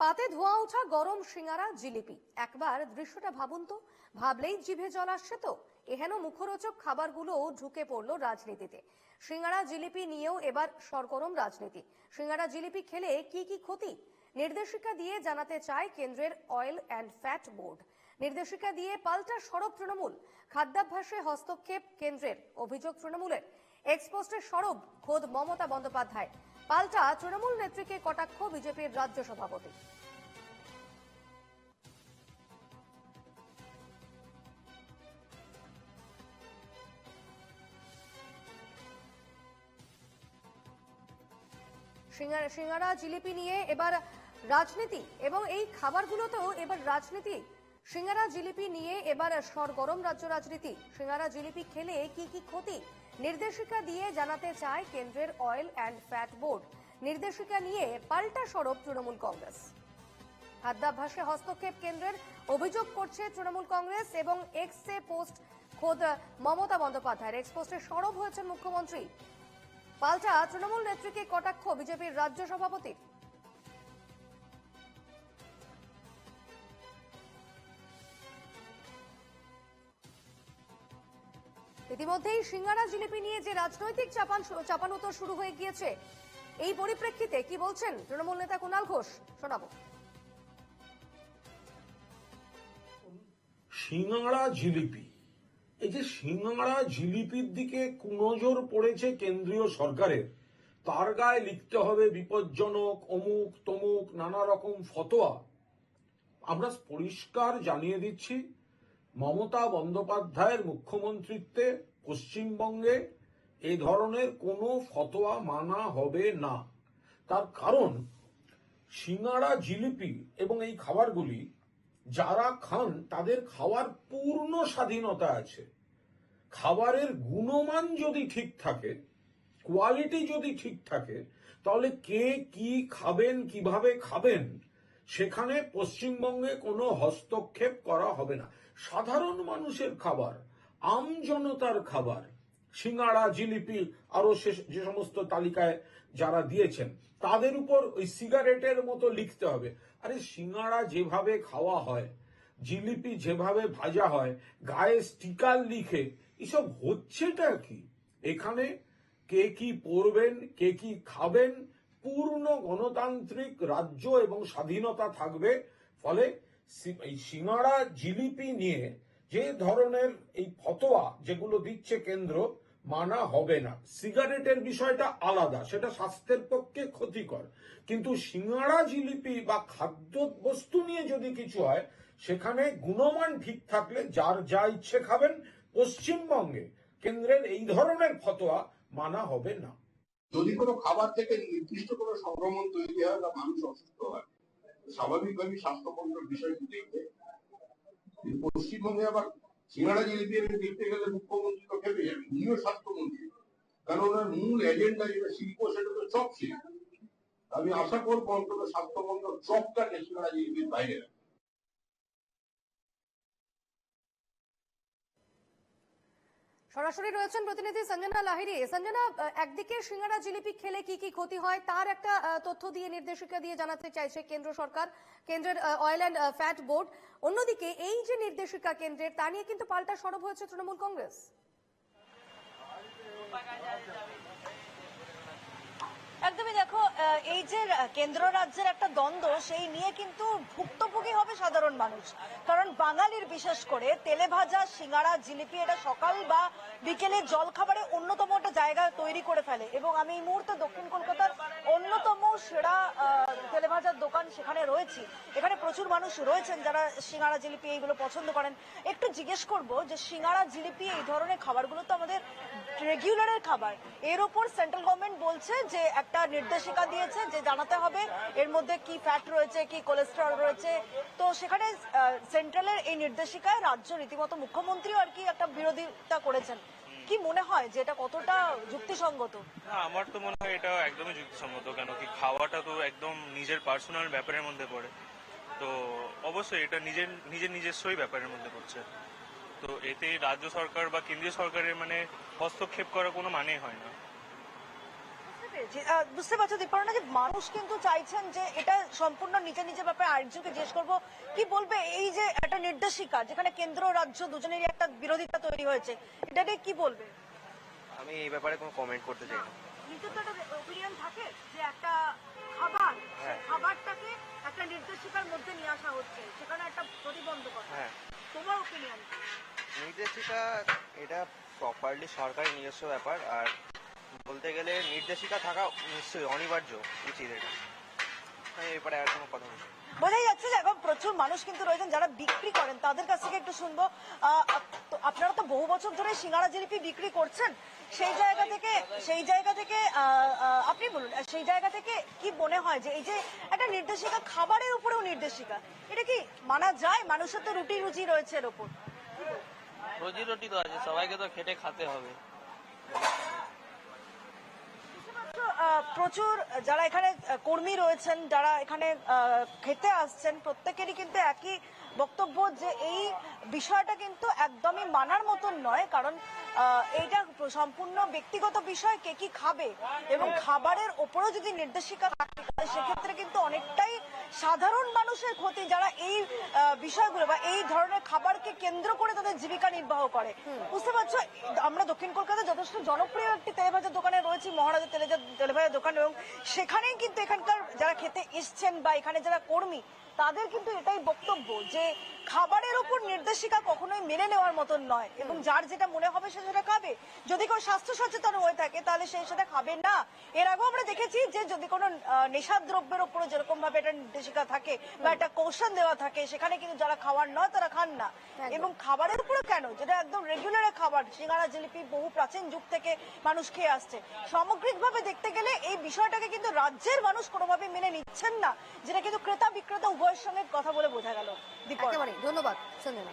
পাতে ধোঁয়া ওঠা গরম সিঙ্গারা, জিলিপি। একবার দৃশ্যটা ভাবুন তো, ভাবলেই জিভে জল আসছে তো। এহেন মুখরোচক খাবারগুলো ঢুকে পড়ল রাজনীতিতে। সিঙ্গারা, জিলিপি নিয়েও এবার সরগরম রাজনীতি। সিঙ্গারা, জিলিপি খেলে কি কি ক্ষতি? নির্দেশিকা দিয়ে জানাতে চায় কেন্দ্রের অয়েল অ্যান্ড ফ্যাট বোর্ড। নির্দেশিকা দিয়ে পাল্টা সরব তৃণমূল। খাদ্যাভ্যাসে হস্তক্ষেপ কেন্দ্রের, অভিযোগ তৃণমূলের। এক্সপোস্টের সরব খোদ মমতা বন্দ্যোপাধ্যায়। পাল্টা তৃণমূল নেত্রীকে কটাক্ষ বিজেপির রাজ্য সভাপতি। সিঙ্গারা জিলিপি নিয়ে এবার রাজনীতি এবং এই খাবারগুলোতেও এবার রাজনীতি। সিঙ্গারা জিলিপি নিয়ে এবার সরগরম রাজ্য রাজনীতি। সিঙ্গারা জিলিপি খেলে কি কি ক্ষতি? নির্দেশিকা দিয়ে জানাতে চায় কেন্দ্রের অয়েল অ্যান্ড ফ্যাট বোর্ড। নির্দেশিকা নিয়ে পাল্টা সরব তৃণমূল কংগ্রেস। খাদ্যাভ্যাসে হস্তক্ষেপ কেন্দ্রের অভিযোগ করছে তৃণমূল কংগ্রেস এবং এক্সে পোস্ট খোদ মমতা বন্দ্যোপাধ্যায়ের। এক্স পোস্টে সরব হয়েছেন মুখ্যমন্ত্রী। পাল্টা তৃণমূল নেত্রীকে কটাক্ষ বিজেপির রাজ্য সভাপতি ইতিমধ্যেই সিঙ্গারা জিলিপি নিয়ে যে রাজনৈতিক চাপান চাপানুতর শুরু হয়ে গিয়েছে, এই পরিপ্রেক্ষিতে কি বলছেন তৃণমূল নেতা কুণাল ঘোষ? শোনাবো। সিঙ্গাড়া জিলিপি। এই যে সিঙ্গাড়া জিলিপির দিকে কুনজর পড়েছে কেন্দ্রীয় সরকারের, তার গায়ে লিখতে হবে বিপজ্জনক অমুক তমুক নানা রকম ফতোয়া। আমরা পরিষ্কার জানিয়ে দিচ্ছি মমতা বন্দ্যোপাধ্যায়ের মুখ্যমন্ত্রীত্বে পশ্চিমবঙ্গে এ ধরনের কোনো ফতোয়া মানা হবে না। তার কারণ, সিঙ্গাড়া জিলিপি এবং এই খাবারগুলি যারা খান, তাদের খাওয়ার পূর্ণ স্বাধীনতা আছে। খাবারের গুণমান যদি ঠিক থাকে, কোয়ালিটি যদি ঠিক থাকে, তাহলে কে কি খাবেন, কীভাবে খাবেন সেখানে পশ্চিমবঙ্গে কোনো হস্তক্ষেপ করা হবে না। সাধারণ মানুষের খাবার, আম জনতার খাবার, সিঙ্গাড়া, জিলিপি আরও যে সমস্ত তালিকায় যারা দিয়েছেন, তাদের উপর ওই সিগারেটের মতো লিখতে হবে। আরে সিঙ্গাড়া যেভাবে খাওয়া হয়, জিলিপি যেভাবে ভাজা হয়, গায়ে স্টিকার লিখে, এসব হচ্ছেটা কি? এখানে কে কি পরবেন, কে কি খাবেন পূর্ণ গণতান্ত্রিক রাজ্য এবং স্বাধীনতা থাকবে। ফলে এই জিলিপি নিয়ে যে ধরনের এই ফতোয়া যেগুলো দিচ্ছে কেন্দ্র, মানা হবে না। সিগারেটের বিষয়টা আলাদা, সেটা স্বাস্থ্যের পক্ষে ক্ষতিকর। কিন্তু সিঙ্গাড়া জিলিপি বা খাদ্য বস্তু নিয়ে যদি কিছু হয়, সেখানে গুণমান ঠিক থাকলে যার যা ইচ্ছে খাবেন, পশ্চিমবঙ্গে কেন্দ্রের এই ধরনের ফতোয়া মানা হবে না। যদি কোনো খাবার থেকে নির্দিষ্ট কোনো সংক্রমণ তৈরি হয় বা মানুষ অসুস্থ হয় স্বাভাবিকভাবে স্বাস্থ্য মন্ত্রক বিষয়টি দেখবে। পশ্চিমবঙ্গে আবার সিঙ্গাড়া জিলিপি দেখতে গেলে মুখ্যমন্ত্রী তো খেপে যাবে উনিও স্বাস্থ্যমন্ত্রী। কারণ ওনার মূল এজেন্ডা যেটা, শিল্প, সেটা তো চপ শিল্প আমি আশা করব অন্তত স্বাস্থ্য মন্ত্রক চপটাকে সিঙ্গাড়া জিলিপির বাইরে। রাখবে। সরাসরি রয়েছেন প্রতিনিধি সঞ্জনা লাহিরি সঞ্জনা একদিকে সিঙ্গারা জিলিপি খেলে কি কি ক্ষতি হয় তার একটা তথ্য দিয়ে নির্দেশিকা দিয়ে জানাতে চাইছে কেন্দ্র সরকার, কেন্দ্রের অয়েল অ্যান্ড ফ্যাট বোর্ড। অন্যদিকে এই যে নির্দেশিকা কেন্দ্রের, তা নিয়ে কিন্তু পাল্টা সরব হয়েছে তৃণমূল কংগ্রেস। একদমই দেখো এই যে কেন্দ্র রাজ্যের একটা দ্বন্দ্ব, সেই নিয়ে কিন্তু ভুক্তভোগী হবে সাধারণ মানুষ। কারণ বাঙালির বিশেষ করে তেলে ভাজা সিঙ্গারা জিলিপি, এটা সকাল বা বিকেলে জল জলখাবারে অন্যতম একটা জায়গা তৈরি করে ফেলে। এবং আমি এই মুহূর্তে দক্ষিণ কলকাতার অন্যতম সেরা তেলে ভাজার দোকান সেখানে রয়েছি। এখানে প্রচুর মানুষ রয়েছেন যারা সিঙ্গারা জিলিপি এইগুলো পছন্দ করেন। একটু জিজ্ঞেস করব যে সিঙ্গারা জিলিপি এই ধরনের খাবারগুলো তো আমাদের রেগুলারের খাবার। এর ওপর সেন্ট্রাল গভর্নমেন্ট বলছে যে, একটা নির্দেশিকা দিয়েছে, যে জানাতে হবে এর মধ্যে কি ফ্যাট রয়েছে, কি কোলেস্টেরল রয়েছে। তো সেখানে সেন্ট্রালের এই নির্দেশিকায় রাজ্য রীতিমতো মুখ্যমন্ত্রীও আর কি একটা বিরোধিতা করেছেন। কি মনে হয় যে এটা কতটা যুক্তিসঙ্গত? না, আমার তো মনে হয় এটা একদমই যুক্তিসম্মত কেন কি খাওয়াটা তো একদম নিজের পার্সোনাল ব্যাপারের মধ্যে পড়ে। তো অবশ্যই এটা নিজের নিজের নিজস্বই ব্যাপারের মধ্যে পড়ছে। তো এতে রাজ্য সরকার বা কেন্দ্রীয় সরকারের মানে হস্তক্ষেপ করার কোনো মানেই হয় না। বুঝতে পেরেছি দীপারণা যে মানুষ কিন্তু চাইছেন যে এটা সম্পূর্ণ নিজের নিজের ব্যাপারে আরেকজনকে জিজ্ঞেস করব কি বলবে এই যে একটা নির্দেশিকা যেখানে কেন্দ্র রাজ্য দুজনেরই একটা বিরোধিতা তৈরি হয়েছে এটা নিয়ে কি বলবে? আমি এই ব্যাপারে কোনো কমেন্ট করতে চাই না। নিজের তো একটা ওপিনিয়ন থাকে যে একটা খাবার হ্যাঁ। খাবারটাকে একটা নির্দেশিকার মধ্যে নিয়ে আসা হচ্ছে সেখানে একটা প্রতিবন্ধকতা। হ্যাঁ। তোমার ওপিনিয়ন নির্দেশিকা এটা প্রপারলি সরকারি নিজস্ব ব্যাপার আর বলতে গেলে নির্দেশিকা থাকা নিশ্চয়ই অনিবার্য উচিত এটা আমি এই আর কোনো কথা বলছি বোঝাই যাচ্ছে যে এখন প্রচুর মানুষ কিন্তু রয়েছেন যারা বিক্রি করেন। তাদের কাছ থেকে একটু শুনব। আপনারা তো বহু বছর ধরে সিঙ্গারা জিলিপি বিক্রি করছেন। সেই জায়গা থেকে সেই জায়গা থেকে আপনি বলুন সেই জায়গা থেকে কি মনে হয় যে এই যে একটা নির্দেশিকা খাবারের উপরেও নির্দেশিকা এটা কি মানা যায়? মানুষের তো রুটি রুচি রয়েছে এর উপর রুজি রুটি তো আছে সবাইকে তো খেটে খাতে হবে তো, আহ, প্রচুর, যারা এখানে কর্মী রয়েছেন, যারা এখানে খেতে আসছেন, প্রত্যেকেরই কিন্তু একই বক্তব্য যে এই বিষয়টা কিন্তু একদমই মানার মতন নয়, কারণ এইটা সম্পূর্ণ ব্যক্তিগত বিষয়, কে কি খাবে? এবং খাবারের ওপরেও যদি নির্দেশিকা থাকে সেক্ষেত্রে কিন্তু অনেকটাই সাধারণ মানুষের ক্ষতি যারা এই বিষয়গুলো বা এই ধরনের খাবারকে কেন্দ্র করে তাদের জীবিকা নির্বাহ করে। বুঝতে পারছ? আমরা দক্ষিণ কলকাতায় যথেষ্ট জনপ্রিয় একটি তেলেভাজার দোকানে রয়েছি মহারাজা তেলেজা তেলেভাজার দোকান এবং সেখানেই কিন্তু এখানকার যারা খেতে এসছেন বা এখানে যারা কর্মী তাদের কিন্তু এটাই বক্তব্য যে খাবারের উপর নির্দেশিকা কখনোই মেনে নেওয়ার মতন নয়। এবং যার যেটা মনে হবে সে সেটা খাবে। যদি কেউ স্বাস্থ্য সচেতন হয়ে থাকে তাহলে সে সেটা খাবে না। এর আগেও আমরা দেখেছি যে যদি কোনো নেশাদ্রব্যের উপরে যেরকম ভাবে একটা নির্দেশিকা থাকে বা একটা কৌশল দেওয়া থাকে সেখানে কিন্তু যারা খাওয়ার নয় তারা খান না। এবং খাবারের উপরে কেন? যেটা একদম রেগুলার খাবার সিঙ্গারা জিলিপি বহু প্রাচীন যুগ থেকে মানুষ খেয়ে আসছে। সামগ্রিকভাবে দেখতে গেলে এই বিষয়টাকে কিন্তু রাজ্যের মানুষ কোনোভাবে মেনে নিচ্ছেন না। যেটা কিন্তু ক্রেতা বিক্রেতা উভয়ের সঙ্গে কথা বলে বোঝা গেল। একেবারে ধন্যবাদ। সঞ্জনা